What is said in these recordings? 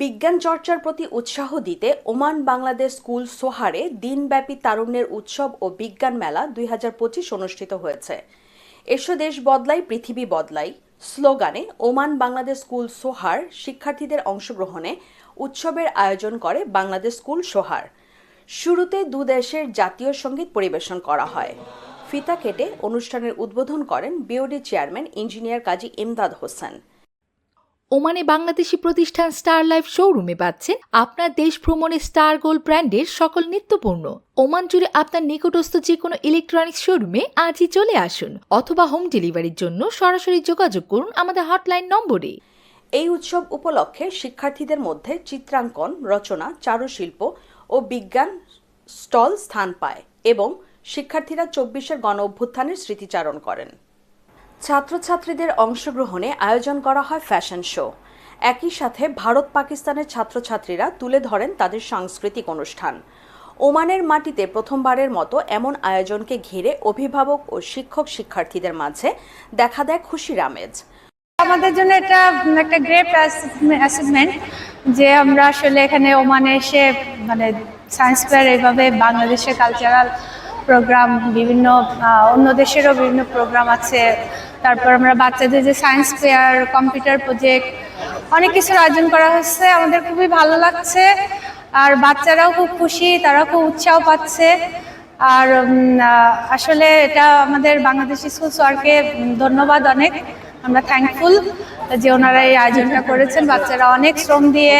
বিজ্ঞান চর্চার প্রতি উৎসাহ দিতে ওমান বাংলাদেশ স্কুল সোহারে দিনব্যাপী তারুণ্যের উৎসব ও বিজ্ঞান মেলা দুই হাজার পঁচিশ অনুষ্ঠিত হয়েছে। এসো দেশ বদলাই, পৃথিবী বদলাই স্লোগানে ওমান বাংলাদেশ স্কুল সোহার শিক্ষার্থীদের অংশগ্রহণে উৎসবের আয়োজন করে বাংলাদেশ স্কুল সোহার। শুরুতে দু দেশের জাতীয় সংগীত পরিবেশন করা হয়। ফিতা কেটে অনুষ্ঠানের উদ্বোধন করেন BOD chairman engineer Kazi Imdad Hossain. ওমানে বাংলাদেশি প্রতিষ্ঠান স্টার লাইফ শোরুমে পাচ্ছেন আপনার দেশ ভ্রমণে স্টার গোল্ড ব্র্যান্ডের সকল নিত্যপূর্ণ ওমান জুড়ে আপনার নিকটস্থ যে কোনো ইলেকট্রনিক্স শোরুমে আজই চলে আসুন অথবা হোম ডেলিভারির জন্য সরাসরি যোগাযোগ করুন আমাদের হটলাইন নম্বরে। এই উৎসব উপলক্ষে শিক্ষার্থীদের মধ্যে চিত্রাঙ্কন, রচনা, চারুশিল্প ও বিজ্ঞান স্টল স্থান পায় এবং শিক্ষার্থীরা চব্বিশের গণ অভ্যুত্থানের স্মৃতিচারণ করেন। ছাত্রছাত্রীদের অংশগ্রহণে আয়োজন করা হয় ফ্যাশন শো। একই সাথে ভারত পাকিস্তানের ছাত্রছাত্রীরা তুলে ধরেন তাদের সাংস্কৃতিক অনুষ্ঠান। ওমানের মাটিতে প্রথমবারের মতো এমন আয়োজনকে ঘিরে অভিভাবক ও শিক্ষক শিক্ষার্থীদের মাঝে দেখা দেয় খুশির আমেজ। আমাদের জন্য এটা একটা গ্রেট অ্যাচিভমেন্ট যে আমরা আসলে এখানে ওমানে এসে মানে সায়েন্স ফেয়ার এইভাবে বাংলাদেশের কালচারাল প্রোগ্রাম বিভিন্ন অন্য দেশেরও বিভিন্ন প্রোগ্রাম আছে। তারপর আমরা বাচ্চাদের যে সায়েন্স ফেয়ার কম্পিউটার প্রজেক্ট অনেক কিছুর আয়োজন করা হচ্ছে। আমাদের খুবই ভালো লাগছে। আর বাচ্চারাও খুব খুশি তারা খুব উৎসাহ পাচ্ছে। আর আসলে এটা আমাদের বাংলাদেশ স্কুল সরকে ধন্যবাদ অনেক। আমরা থ্যাঙ্কফুল যে ওনারা এই আয়োজনটা করেছেন। বাচ্চারা অনেক শ্রম দিয়ে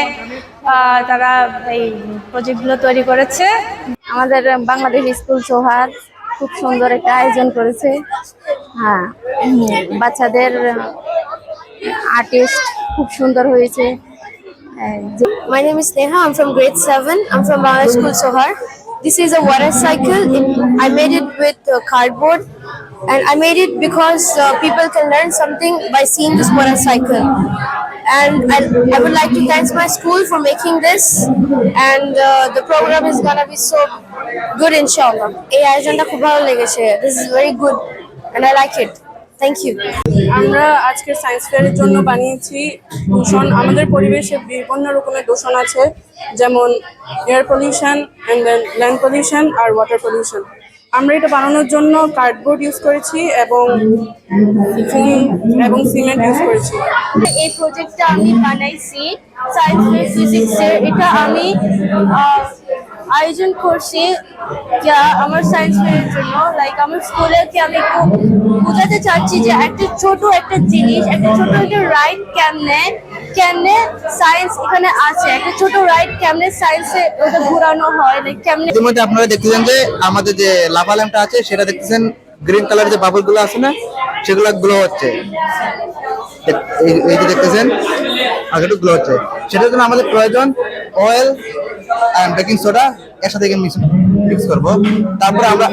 তারা এই প্রজেক্টগুলো তৈরি করেছে। আমাদের বাংলাদেশ স্কুল সোহার খুব সুন্দর একটা আয়োজন করেছে হ্যাঁ বাচ্চাদের আর্টিস্ট খুব সুন্দর হয়েছে My name is Neha. I'm from grade 7. I'm from Bangladesh School Sohar. This is a water cycle. It, I made it with uh, cardboard and I made it because uh, people can learn something by seeing this water cycle. And I, I would like to thank my school for making this and uh, the program is gonna be so good inshallah. This is very good and I like it. Thank you. আমরা আজকে science ফেয়ারের জন্য বানিয়েছি দূষণ আমাদের পরিবেশে বিভিন্ন রকমের দূষণ আছে যেমন air pollution and then land pollution R water pollution আমরা এটা বানানোর জন্য কার্ডবোর্ড ইউজ করেছি এবং ফোম এবং সিমেন্ট ইউজ করেছি। এই প্রজেক্টটা আমি বানাইছি সায়েন্স ফিজিক্সের এটা আমি আয়োজন করছি যা আমার সায়েন্স ফেয়ারের জন্য। লাইক আমার স্কুলেকে আমি একটু বোঝাতে চাচ্ছি যে একটা ছোট একটা জিনিস, একটা ছোট একটা রাইড কেমনে কেমনে সায়েন্স এখানে আছে? একটা ছোট রাইড কেমনে সায়েন্সে ওটা ঘোরানো হয়? লাইক কেমনে ইতিমধ্যে আপনারা দেখতেছেন যে আমাদের যে লাভা ল্যাম্পটা আছে, সেটা দেখতেছেন গ্রিন কালার যে বাবলগুলো আছে না, সেগুলো গ্লো হচ্ছে। এই- যে দেখতেছেন আগেটু গ্লো হচ্ছে। সেটার জন্য আমাদের প্রয়োজন অয়েল আর বেকিং সোডা একসাথে মিক্স করব। তারপরে আমরা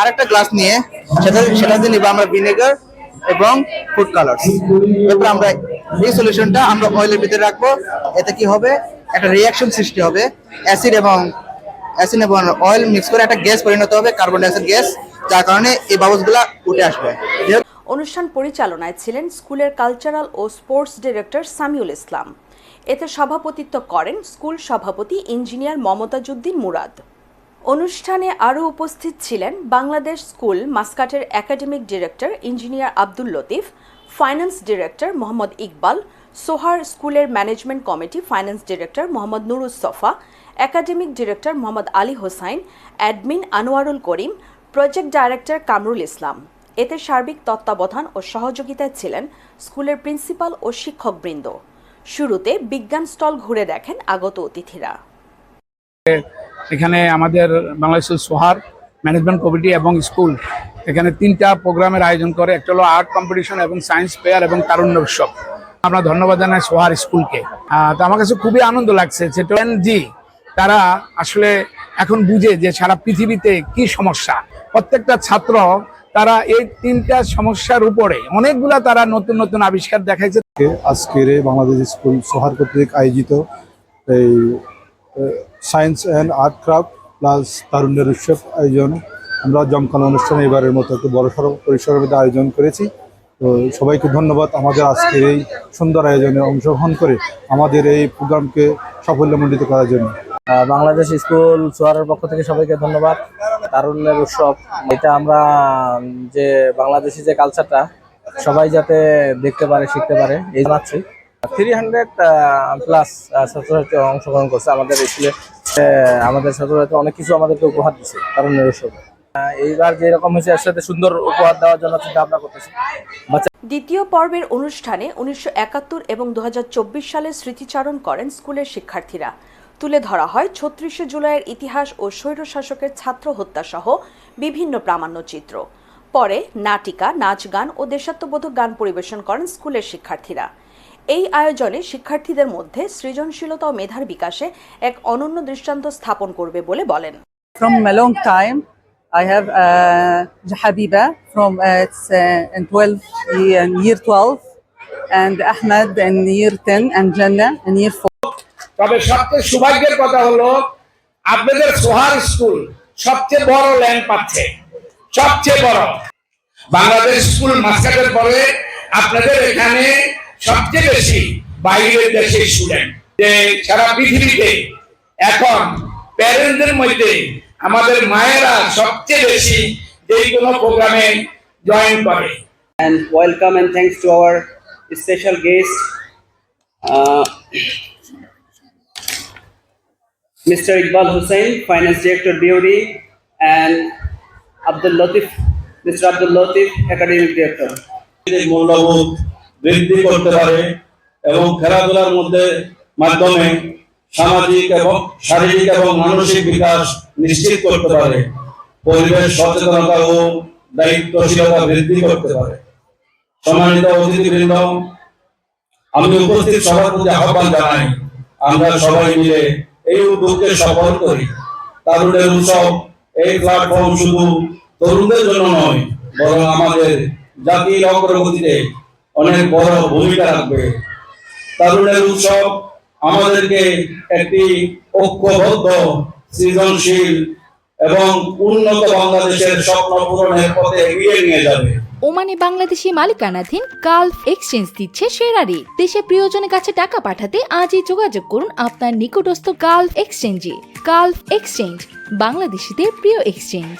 আরেকটা গ্লাস নিয়ে, সেটা সেটা দিয়ে নিব আমরা ভিনেগার এবং ফুড কালার তারপর আমরা এই সলিউশনটা আমরা অয়েলের ভিতরে রাখব। এতে কি হবে? একটা রিয়াকশন সৃষ্টি হবে। অ্যাসিড এবং অ্যাসিড এবং অয়েল মিক্স করে একটা গ্যাস পরিণত হবে কার্বন ডাইঅক্সাইড গ্যাস যার কারণে এই বাবলসগুলা উঠে আসবে। অনুষ্ঠান পরিচালনায় ছিলেন স্কুলের কালচারাল ও স্পোর্টস ডিরেক্টর সামিউল ইসলাম। এতে সভাপতিত্ব করেন স্কুল সভাপতি ইঞ্জিনিয়ার মমতাজুদ্দিন মুরাদ। অনুষ্ঠানে আরও উপস্থিত ছিলেন Bangladesh school মাস্কাটের academic director engineer Abdul Latif, finance director Mohammad Iqbal, Sohar স্কুলের management committee finance director Mohammad Nurus Safa, academic director Mohammad Ali Hossain, admin Anwarul Karim, project director Kamrul Islam. এতে সার্বিক তত্ত্বাবধান ও সহযোগিতায় ছিলেন স্কুলের প্রিন্সিপাল ও শিক্ষকবৃন্দ। শুরুতে বিজ্ঞান stall ঘুরে দেখেন আগত অতিথিরা। এখানে আমাদের বাংলাদেশ সোহার ম্যানেজমেন্ট কমিটি এবং স্কুল এখানে তিনটা প্রোগ্রামের আয়োজন করে। একটা হলো আর্ট কম্পিটিশন এবং সায়েন্স ফেয়ার এবং তারুণ্য উৎসব। আমরা ধন্যবাদ জানাই সোহার স্কুলকে। তো আমার কাছে খুবই আনন্দ লাগছে যে জি তারা আসলে এখন বুঝে যে সারা পৃথিবীতে কি সমস্যা। প্রত্যেকটা ছাত্র তারা এই তিনটা সমস্যার উপরে অনেকগুলা তারা নতুন নতুন আবিষ্কার দেখাইছে। আজকের বাংলাদেশ স্কুল সোহার কর্তৃক আয়োজিত এই science and art craft plus তারুণ্যের উৎসব আয়োজন। আমরা জমকালো অনুষ্ঠান এবারের মতো একটু বড় সড়ো পরিসরের মধ্যে আয়োজন করেছি। তো সবাইকে ধন্যবাদ আমাদের আজকের এই সুন্দর আয়োজনে অংশগ্রহণ করে আমাদের এই প্রোগ্রামকে সাফল্যমণ্ডিত করার জন্য। বাংলাদেশ স্কুল সোয়ারের পক্ষ থেকে সবাইকে ধন্যবাদ। তারুণ্যের উৎসব, এটা আমরা যে বাংলাদেশি যে কালচারটা সবাই যাতে দেখতে পারে, শিখতে পারে, এই জানাচ্ছি। থ্রি হান্ড্রেড প্লাস ছাত্রছাত্রী অংশগ্রহণ করছে আমাদের স্কুলে আমাদের ছাত্রছাত্রী অনেক কিছু আমাদেরকে উপহার দিচ্ছে উৎসবে আহ, এইবার যেরকম হয়েছে এর সাথে সুন্দর উপহার দেওয়ার জন্য চিন্তা ভাবনা করতেছি। দ্বিতীয় পর্বের অনুষ্ঠানে উনিশশো একাত্তর এবং দু সালের স্মৃতিচারণ করেন স্কুলের শিক্ষার্থীরা। তুলে ধরা হয় ছত্রিশে জুলাইয়ের ইতিহাস ও স্বৈরশাসকের ছাত্র হত্যা সহ বিভিন্ন প্রামাণ্যচিত্র। পরে নাটিকা নাচ গান ও দেশাত্মবোধক গান পরিবেশন করেন স্কুলের শিক্ষার্থীরা। এই আয়োজনে শিক্ষার্থীদের মধ্যে সৃজনশীলতা ও মেধার বিকাশে এক অনন্য দৃষ্টান্ত স্থাপন করবে বলে বলেন from a long time. I have uh, Habiba from uh, it's, uh, in 12 year, in year 12 and Ahmed in year 10 and Jannah in year 4. তবে সবচেয়ে সৌভাগ্যের কথা হলো আপনাদের সোহার স্কুল সবচেয়ে বড় ল্যান্ড পাচ্ছে সবচেয়ে বড় বাংলাদেশ স্কুল মাস্টারের পরে আপনাদের এখানে সবচেয়ে বেশি বাইরের দেশের স্টুডেন্ট যে সারা পৃথিবীতে এখন প্যারেন্টদের মধ্যে আমাদের মায়েরা সবচেয়ে বেশি যে কোনো প্রোগ্রামে জয়েন করে and welcome and thanks to our special guest, uh, Mr. Iqbal Hussain, Finance Director BOD, and Abdul Latif, Mr. Abdul Latif, Academic Director. বৃদ্ধি করতে পারে এবং খেলাধুলার মধ্যে মাধ্যমে সামাজিক এবং শারীরিক এবং মানসিক বিকাশ নিশ্চিত করতে পারে। পরিবেশ সচেতনতা ও দায়িত্বশীলতা বৃদ্ধি করতে পারে। সম্মানিত অতিথিবৃন্দ, আমি উপস্থিত সবার প্রতি আহ্বান জানাই, আমরা সবাই মিলে এই উদ্যোগকে সফল করি। তারুণের উৎসব এই প্ল্যাটফর্ম শুধু তরুণদের জন্য নয়, বরং আমাদের জাতির অগ্রগতিতে অনেক বড় ভূমিকা রাখবে। তারুণের উৎসব আমাদেরকে একটি ঐক্যবদ্ধ, সৃজনশীল এবং উন্নত বাংলাদেশের স্বপ্ন পূরণের পথে এগিয়ে নিয়ে যাবে। ওমানে বাংলাদেশি মালিকানাধীন গালফ এক্সচেঞ্জ দিচ্ছে সেরা রেট দেশে প্রিয়জনের কাছে টাকা পাঠাতে আজই যোগাযোগ করুন আপনার নিকটস্থ গালফ এক্সচেঞ্জে। গালফ এক্সচেঞ্জ, বাংলাদেশিদের প্রিয় এক্সচেঞ্জ।